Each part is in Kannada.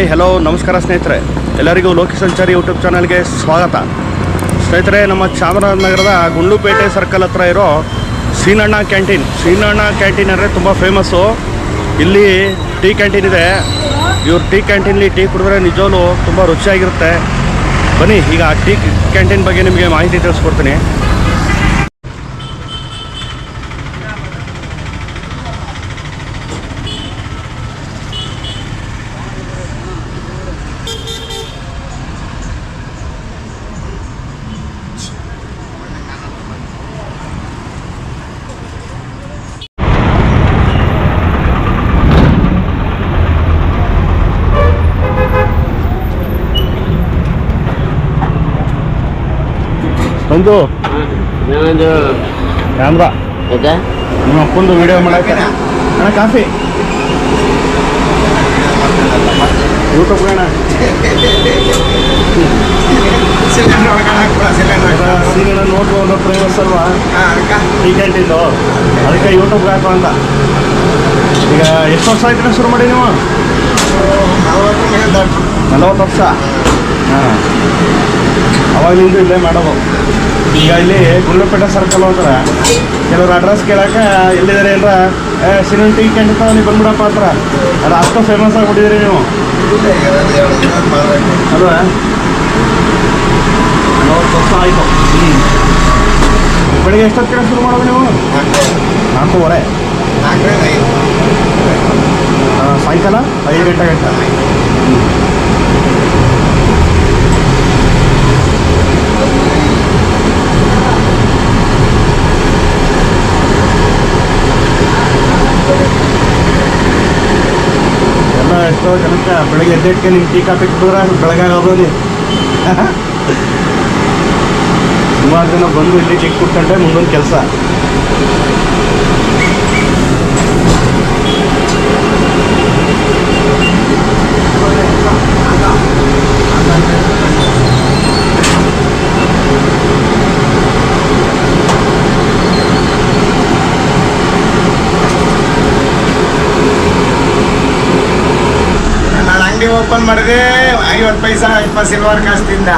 ಹಾಯ್ ಹಲೋ ನಮಸ್ಕಾರ ಸ್ನೇಹಿತರೆ. ಎಲ್ಲರಿಗೂ ಲೋಕಿ ಸಂಚಾರಿ ಯೂಟ್ಯೂಬ್ ಚಾನಲ್ಗೆ ಸ್ವಾಗತ. ಸ್ನೇಹಿತರೆ, ನಮ್ಮ ಚಾಮರಾಜನಗರದ ಗುಂಡ್ಲುಪೇಟೆ ಸರ್ಕಲ್ ಹತ್ರ ಇರೋ ಸೀನಣ್ಣ ಕ್ಯಾಂಟೀನ್ ಸೀನಣ್ಣ ಕ್ಯಾಂಟೀನ್ ಅಂದರೆ ತುಂಬ ಫೇಮಸ್ಸು ಇಲ್ಲಿ ಟೀ ಕ್ಯಾಂಟೀನ್ ಇದೆ. ಇವ್ರ ಟೀ ಕ್ಯಾಂಟೀನಲ್ಲಿ ಟೀ ಕುಡಿದ್ರೆ ನಿಜವೂ ತುಂಬ ರುಚಿಯಾಗಿರುತ್ತೆ. ಬನ್ನಿ, ಈಗ ಟೀ ಕ್ಯಾಂಟೀನ್ ಬಗ್ಗೆ ನಿಮಗೆ ಮಾಹಿತಿ ತಿಳಿಸ್ಕೊಡ್ತೀನಿ. ಒಂದು ಇನ್ನೊಂದು ಕ್ಯಾಮ್ರಾ ಓಕೆ ನಿಮ್ಮ ಅಪ್ಪಂದು ವಿಡಿಯೋ ಮಾಡಕ್ಕೆ. ಅಣ್ಣ ಕಾಫಿ. ಯೂಟ್ಯೂಬ್ ಅಣ್ಣ. ಸೀನಿನ ನೋಡ್ಬೋದು ಫೇಮಸ್ ಅಲ್ವಾ? ಟೀ ಕ್ಯಾಂಟೀನು ಅದಕ್ಕೆ ಯೂಟ್ಯೂಬ್ ಹಾಕೋ ಅಂತ. ಈಗ ಎಷ್ಟು ವರ್ಷ ಆಯ್ತು ಶುರು ಮಾಡಿ ನೀವು? ನಲವತ್ತು ವರ್ಷ. ಹಾಂ. ಅವಾಗಲಿಂದ ಇಲ್ಲೇ ಮಾಡೋದು. ಈಗ ಇಲ್ಲಿ ಗುಂಡ್ಲಪೇಟೆ ಸರ್ಕಲ್ ಹೋದ್ರೆ ಕೆಲವ್ರು ಅಡ್ರೆಸ್ ಕೇಳಕ್ಕೆ ಎಲ್ಲಿದ್ದಾರೆ ಎಲ್ಲ ಸಿನಿಮಾ ಟೀ ಕ್ಯಾಂಟೀನ್ ನೀವು ಬಂದ್ಬಿಡಪ್ಪ ಹತ್ರ. ಅದು ಅಷ್ಟು ಫೇಮಸ್ ಆಗಿಬಿಟ್ಟಿದ್ರಿ ನೀವು. ಅಲ್ವಾ? ನಲವತ್ತು ವರ್ಷ ಆಯಿತು. ಹ್ಞೂ ಬೆಳಿಗ್ಗೆ ಎಷ್ಟೊತ್ತು ಕಡೆ ಶುರು ಮಾಡೋದು ನೀವು? ನಾಲ್ಕೂವರೆ. ಸಾಯಂಕಾಲ? ಐದು ಗಂಟೆ ಗಂಟೆ. ಎಲ್ಲ ಎಷ್ಟೋ ಜನಕ್ಕೆ ಬೆಳಗ್ಗೆ ಎದ್ದೇಟ್ಕೆ ನಿಮ್ಮ ಟೀ ಕಾಫಿ ಕುಡಿದ್ರೆ ಬೆಳಗಾಗೋದು ನೀವು ಸುಮಾರು ಜನ ಬಂದು ಇಲ್ಲಿ ಟೀ ಕುಡ್ಕೊಂಡ್ರೆ ಮುಂದೊಂದು ಕೆಲಸ. ನಾನು ಅಂಗಡಿ ಓಪನ್ ಮಾಡಿದೆ ಐವತ್ತು ಪೈಸಾ ಇಪ್ಪತ್ತು ಸಿಲ್ವರ್ ಕಾಸ್ಟಿಂದ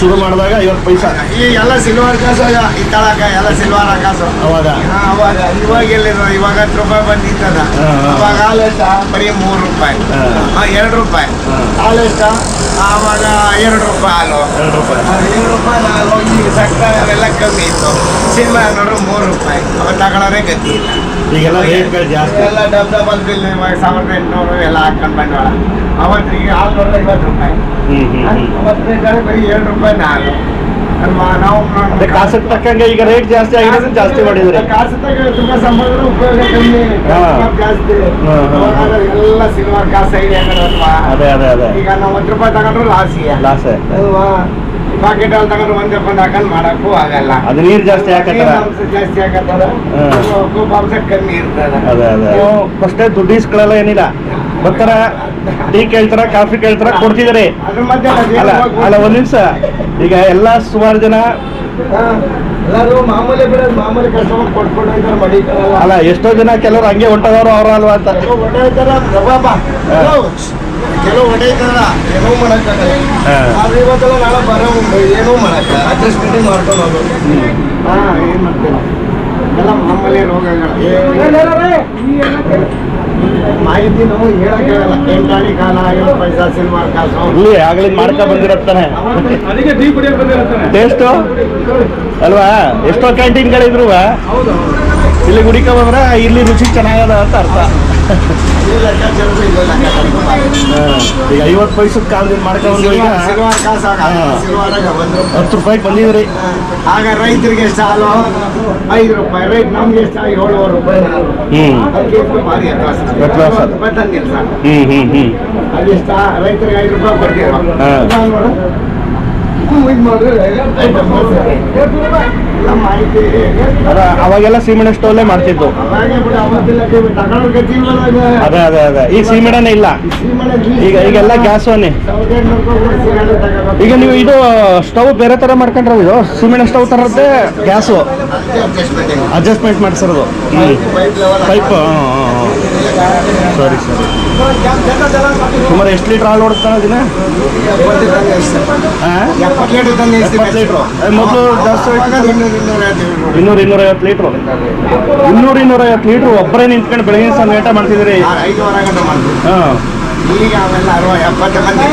ಶುರು ಮಾಡಿದಾಗ ಐವತ್ತು ಪೈಸಾ. ಈ ಎಲ್ಲ ಸಿಲ್ವರ್ ಕಾಸು ಈ ತಳಕ ಎಲ್ಲ ಸಿಲ್ವರ್ ಕಾಸು. ಅವಾಗ? ಹಾ, ಅವಾಗ. ಇವಾಗ ಎಲ್ಲಿರೋ ಇವಾಗ ಹತ್ತು ರೂಪಾಯಿ ಬಂದಿತ್ತದ. ಅವಾಗ ಹಾಲು ಬರೀ ಮೂರು ರೂಪಾಯಿ. ಎರಡು ರೂಪಾಯಿ. ಹಾ. ಅವಾಗ ಆವಾಗ ಎರಡು ರೂಪಾಯಿ ಹಾಲು. ಎರಡು ರೂಪಾಯಿ. ಎರಡು ರೂಪಾಯಿ ಹಾಲು. ಈ ಸಕ್ಕರೆ ಅವೆಲ್ಲ ಕಮ್ಮಿ ಇತ್ತು. ಸಿಲ್ವರ್ ನೋಡ್ರು ಮೂರು ರೂಪಾಯಿ. ಅವಾಗ ತಗೊಳ್ಳೋರೇ ಗತಿ ಇಲ್ಲ. ಈಗೆಲ್ಲ ರೇಟ್ಗಳು ಜಾಸ್ತಿ. ಎಲ್ಲ ಡಬ್ ಡಬಲ್ ಬಿಲ್ ಸಾವಿರದ ಎಂಟುನೂರು ಎಲ್ಲ ಹಾಕೊಂಡು ಬಂಡವಾಳ ಅವತ್ತು ಈಗ ನೋಡಿದ್ರೆ ಐವತ್ತು ರೂಪಾಯಿ. ಅವತ್ತನೇ ಕಡೆ ಬರೀ ಏಳು ರೂಪಾಯಿ ನಾಲ್ಕು. ಅಲ್ವಾ? ನಾವು ಕಾಸಕ್ಕೆ ತಕ್ಕಂಗೆ ಈಗ ರೇಟ್ ಜಾಸ್ತಿ ಆಗಿದೆ ಜಾಸ್ತಿ ಮಾಡಿದ್ರೆ. ಕಾಸು ತುಂಬಾ ತುಂಬ ಸಂಬಂಧ ಉಪಯೋಗ ಕಮ್ಮಿ. ಜಾಸ್ತಿ. ಎಲ್ಲ ಸಿಲ್ವರ್ ಕಾಸು ಅಲ್ವಾ ಅದೇ ಅದೇ ಅದೇ. ಈಗ ನಾವು ಒಂದು ರೂಪಾಯಿ ತಗೊಂಡ್ರು ಲಾಸಿಯ ಲಾಸ್ ಅಲ್ವಾ? ಪಾಕೆಟ್ ಅಲ್ಲಿ ತಗೊಂಡು ಒಂದೇ ಕೊಂಡು ಹಾಕೊಂಡು ಮಾಡಕ್ಕೂ ಆಗಲ್ಲ. ಅದು ನೀರು ಜಾಸ್ತಿ ಹಾಕತ್ತಾರ ಜಾಸ್ತಿ ಆಗತ್ತದ ಹಾ. ಕೊಬ್ಬು ಅಂಶ ಕಮ್ಮಿ ಇರ್ತದ. ಅದೇ ಅದೇ ಫಸ್ಟೇ ದುಡ್ಡು ಇಸ್ಕೊಳ್ಳಲ್ಲ ಏನಿಲ್ಲ? ಬರ್ತಾರ? ಟೀ ಕೇಳ್ತಾರ? ಕಾಫಿ ಕೇಳ್ತಾರ? ಕೊಡ್ತಿದ್ರಿ ಅಲ್ಲ. ಅಲ್ಲ ಒಂದ್ ನಿಮಿಷ. ಈಗ ಎಲ್ಲ ಸುಮಾರು ಜನ. ಎಲ್ಲರೂ ಮಾಮೂಲಿ ಬಿಡೋದು ಮಾಮೂಲಿ ಕೊಟ್ಕೊಂಡು ಮಡಿಕಲ್ಲ ಅಲ್ಲ ಎಷ್ಟೋ ಜನ ಕೆಲವರು ಹಂಗೆ ಹೊಂಟದವರು ಅವ್ರ ಅಲ್ವಾ ಅಂತ. ಕೆಲವು ಏನೋ ಮಾಡಕ್ಕಾಗಲ್ಲ. ಆದ್ರೆ ಇವತ್ತೆಲ್ಲ ನಾಳೆ ಬರೋ ಏನೋ ಮಾಡಕ್ಕ ಅಡ್ಜಸ್ಟ್ಮೆಂಟ್ ಮಾಡ್ಕೊಂಡು ಹೋಗೋದು. ಹಾ ಏನ್ ಮಾಡ್ತೀರ? ಎಲ್ಲ ನಮ್ಮಲ್ಲಿ ರೋಗಗಳು ಮಾಹಿತಿ ನಾವು ಹೇಳಕ್ಕಾಗಲ್ಲ ಎಂಟಾಣಿ ಕಾಲ ಐವತ್ತು ಪೈಸಾ ಸಿಲ್ವರ್ ಕಾಸು. ಇಲ್ಲಿ ಮಾಡ್ಕೊ ಬಂದಿರತ್ತಾನೆ ಟೇಸ್ಟು? ಅಲ್ವಾ? ಎಷ್ಟೋ ಕ್ಯಾಂಟೀನ್ಗಳಿದ್ರು ಇಲ್ಲಿ ಗುಡಿಕ ಬಂದ್ರೆ ಇಲ್ಲಿ ರುಚಿ ಚೆನ್ನಾಗದ ಅಂತ ಅರ್ಥ. ಈಗ ಐವತ್ತು ಪೈಸದ ಕಾಲದಿಂದ ಮಾಡ್ಕೊಂಡು ಈಗ? ಹತ್ತು ರೂಪಾಯಿಗೆ ಬಂದಿದ್ರಿ. ಆಗ ರೈತರಿಗೆ ಸಾಲ? ಐದು ರೂಪಾಯಿ. ರೈಟ್ ನಮ್ಗೆ ಎಷ್ಟು ಏಳುವರೆ ರೂಪಾಯಿ ಹ್ಮ್ ಹ್ಮ್. ಹ್ಮ್ ಎಷ್ಟು ಭಾರಿ ಹ್ಮ್ ಹ್ಮ್ ಹ್ಮ್. ಅದೆಷ್ಟ ರೈತರಿಗೆ ಐದು ರೂಪಾಯಿ ಕೊಡ್ತೀರ? ಅವಾಗೆಲ್ಲ ಸೀಮೆಣ್ಣೆ ಸ್ಟೋವ್ಲೇ ಮಾಡ್ತಿದ್ದು. ಅದೇ ಅದೇ ಅದೇ ಈ ಸೀಮೆಣ್ಣೆ ಇಲ್ಲ ಈಗ ಈಗೆಲ್ಲ ಗ್ಯಾಸ್. ಈಗ ನೀವು ಇದು ಸ್ಟವ್ ಬೇರೆ ತರ ಮಾಡ್ಕೊಂಡ್ರೆ ಇದು ಸಿಮೆಂಟ್ ಸ್ಟವ್ ತರದ್ದೇ ಗ್ಯಾಸು ಅಡ್ಜಸ್ಟ್ಮೆಂಟ್ ಮಾಡ್ಸಿರೋದು ಪೈಪ್ ಸರಿ ಸರಿ. ಸುಮಾರು ಎಷ್ಟು ಲೀಟ್ರ್ ಹಾಲು ಓಡಿಸ್ತಾನೆ ದಿನ? ಎಪ್ಪತ್ತು ಲೀಟರ್. ಮೊದಲು ಜಾಸ್ತಿ ಇನ್ನೂರು ಇನ್ನೂರ ಐವತ್ತು ಇನ್ನೂರು ಇನ್ನೂರೈವತ್ತು ಲೀಟ್ರು. ಇನ್ನೂರು ಇನ್ನೂರೈವತ್ತು ಲೀಟ್ರು ಒಬ್ಬರೇ ನಿಂತ್ಕೊಂಡು ಬೆಳಗಿನ ಸಮಯ ಗಂಟೆ ಮಾಡ್ತಿದ್ದೀರಿ. ಹಾಂ. ಈಗ ಅವೆಲ್ಲ ಅರವ ಎಪ್ಪತ್ತು ಮಂದಿ.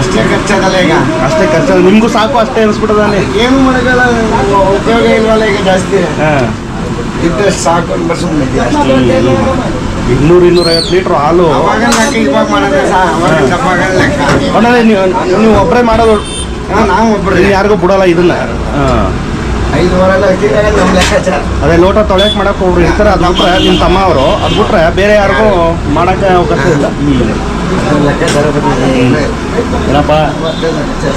ಅಷ್ಟೇ ಖರ್ಚಾಗಲ್ಲ ಈಗ. ಅಷ್ಟೇ ಖರ್ಚು ನಿಮಗೂ ಸಾಕು ಅಷ್ಟೇ ಅನಿಸ್ಬಿಟ್ಟದಾನೆ. ಏನು ಮಾಡೋಕ್ಕಲ್ಲ ಉಪಯೋಗ ಇಲ್ವಲ್ಲ ಈಗ ಜಾಸ್ತಿ. ಹಾಂ. ಇದ್ದಷ್ಟು ಸಾಕು ಸುಮ್ಮನೆ ಅಷ್ಟೇ ಇನ್ನೂರು ಇನ್ನೂರೈವತ್ತು ಲೀಟ್ರ್ ಹಾಲು. ಅವಾಗ ಲೆಕ್ಕ ಇವಾಗ ಮಾಡಿದ್ರೆ ಸಹ ಅವಾಗ ಚಪ್ಪಾಗ ಲೆಕ್ಕ. ಆಮೇಲೆ ನೀವು ನೀವು ಒಬ್ಬರೇ ಮಾಡೋದು. ಹಾ, ನಾವು ಯಾರಿಗೂ ಬಿಡಲ್ಲ ಇದನ್ನ. ಹಾಂ. ಐದುವರೆ ಎಲ್ಲ ಹಾಕಿದಾಗ ನಮ್ಮ ಲೆಕ್ಕಾಚಾರ. ಅದೇ ಲೋಟ ತೊಳೆಯಕ್ ಮಾಡಕ್ ಒಬ್ರು ಇರ್ತಾರೆ ಅದು ಬಿಟ್ರೆ ನಿಮ್ಮ ತಮ್ಮ ಅವರು. ಅದು ಬಿಟ್ರೆ ಬೇರೆ ಯಾರಿಗೂ ಮಾಡಕ್ಕೆ ಅವಕಾಶ ಇಲ್ಲ. ಲೆಕ್ಕಾಚಾರ ಬಂದಿದೆ. ಏನಪ್ಪ? ಲೆಕ್ಕಾಚಾರ.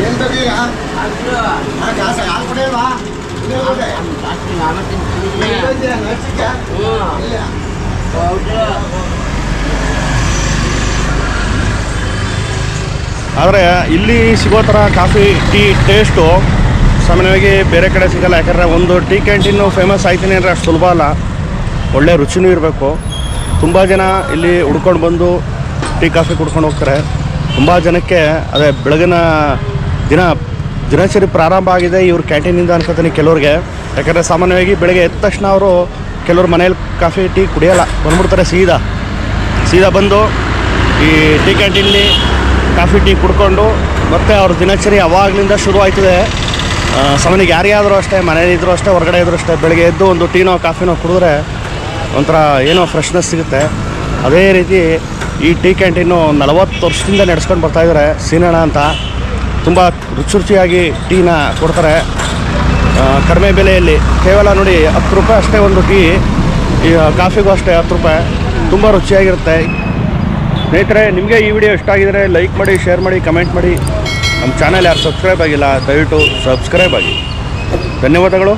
ಏನ್ ಬೇಕು ಈಗ? ಹಾ, ಗ್ಯಾಸ್ ಹಾಲು ಕುಡಿಯಲ್ವಾ? ಇಲ್ಲೇ ಇದೆ. ಇಲ್ಲೇ ಇದೆ, ನಡ್ಸಿದ್ಯಾ? ಇಲ್ಲ. ಆದರೆ ಇಲ್ಲಿ ಸಿಗೋ ಥರ ಕಾಫಿ, ಟೀ ಟೇಸ್ಟು ಸಾಮಾನ್ಯವಾಗಿ ಬೇರೆ ಕಡೆ ಸಿಗಲ್ಲ. ಯಾಕಂದರೆ ಒಂದು ಟೀ ಕ್ಯಾಂಟೀನು ಫೇಮಸ್ ಆಯ್ತೀನಿ ಅಂದರೆ ಅಷ್ಟು ಸುಲಭ ಅಲ್ಲ. ಒಳ್ಳೆ ರುಚಿನೂ ಇರಬೇಕು. ತುಂಬ ಜನ ಇಲ್ಲಿ ಹುಡ್ಕೊಂಡು ಬಂದು ಟೀ, ಕಾಫಿ ಕುಡ್ಕೊಂಡು ಹೋಗ್ತಾರೆ. ತುಂಬ ಜನಕ್ಕೆ ಅದೇ ಬೆಳಗಿನ ದಿನ ದಿನಚರಿ ಪ್ರಾರಂಭ ಆಗಿದೆ ಇವ್ರ ಕ್ಯಾಂಟೀನಿಂದ ಅನ್ಕೋತೀನಿ ಕೆಲವ್ರಿಗೆ. ಯಾಕಂದರೆ ಸಾಮಾನ್ಯವಾಗಿ ಬೆಳಗ್ಗೆ ಎದ್ದ ತಕ್ಷಣ ಅವರು ಕೆಲವ್ರು ಮನೇಲಿ ಕಾಫಿ, ಟೀ ಕುಡಿಯಲ್ಲ. ಬಂದ್ಬಿಡ್ತಾರೆ ಸೀದಾ. ಸೀದಾ ಬಂದು ಈ ಟೀ ಕ್ಯಾಂಟೀನಲ್ಲಿ ಕಾಫಿ, ಟೀ ಕುಡ್ಕೊಂಡು ಮತ್ತೆ ಅವ್ರ ದಿನಚರಿ ಅವಾಗಲಿಂದ ಶುರು ಆಯ್ತದೆ. ಸಾಮಾನ್ಯ ಸಾಮಾನ್ಯವಾಗಿ ಯಾರೇ ಆದರೂ ಅಷ್ಟೇ, ಮನೇಲಿ ಇದ್ರೂ ಅಷ್ಟೇ, ಹೊರಗಡೆ ಇದ್ರೂ ಅಷ್ಟೇ, ಬೆಳಗ್ಗೆ ಎದ್ದು ಒಂದು ಟೀನೋ, ಕಾಫಿನೋ ಕುಡಿದ್ರೆ ಒಂಥರ ಏನೋ ಫ್ರೆಶ್ನೆಸ್ ಸಿಗುತ್ತೆ. ಅದೇ ರೀತಿ ಈ ಟೀ ಕ್ಯಾಂಟೀನು ನಲವತ್ತು ವರ್ಷದಿಂದ ನಡೆಸ್ಕೊಂಡು ಬರ್ತಾಯಿದ್ದಾರೆ ಸೀನಣ್ಣ ಅಂತ. ತುಂಬ ರುಚಿ ರುಚಿಯಾಗಿ ಟೀನ ಕೊಡ್ತಾರೆ. ಕಡಿಮೆ ಬೆಲೆಯಲ್ಲಿ. ಕೇವಲ ನೋಡಿ, ಹತ್ತು ರೂಪಾಯಿ ಅಷ್ಟೇ ಒಂದು ಟೀ, ಈ, ಕಾಫಿಗೂ ಅಷ್ಟೇ ಹತ್ತು ರೂಪಾಯಿ. ತುಂಬ ರುಚಿಯಾಗಿರುತ್ತೆ. ಸ್ನೇಹಿತರೆ, ನಿಮಗೆ ಈ ವಿಡಿಯೋ ಇಷ್ಟ ಆಗಿದರೆ ಲೈಕ್ ಮಾಡಿ, ಶೇರ್ ಮಾಡಿ, ಕಮೆಂಟ್ ಮಾಡಿ. ನಮ್ಮ ಚಾನಲ್ ಯಾರು ಸಬ್ಸ್ಕ್ರೈಬ್ ಆಗಿಲ್ಲ, ದಯವಿಟ್ಟು ಸಬ್ಸ್ಕ್ರೈಬ್ ಆಗಿ. ಧನ್ಯವಾದಗಳು.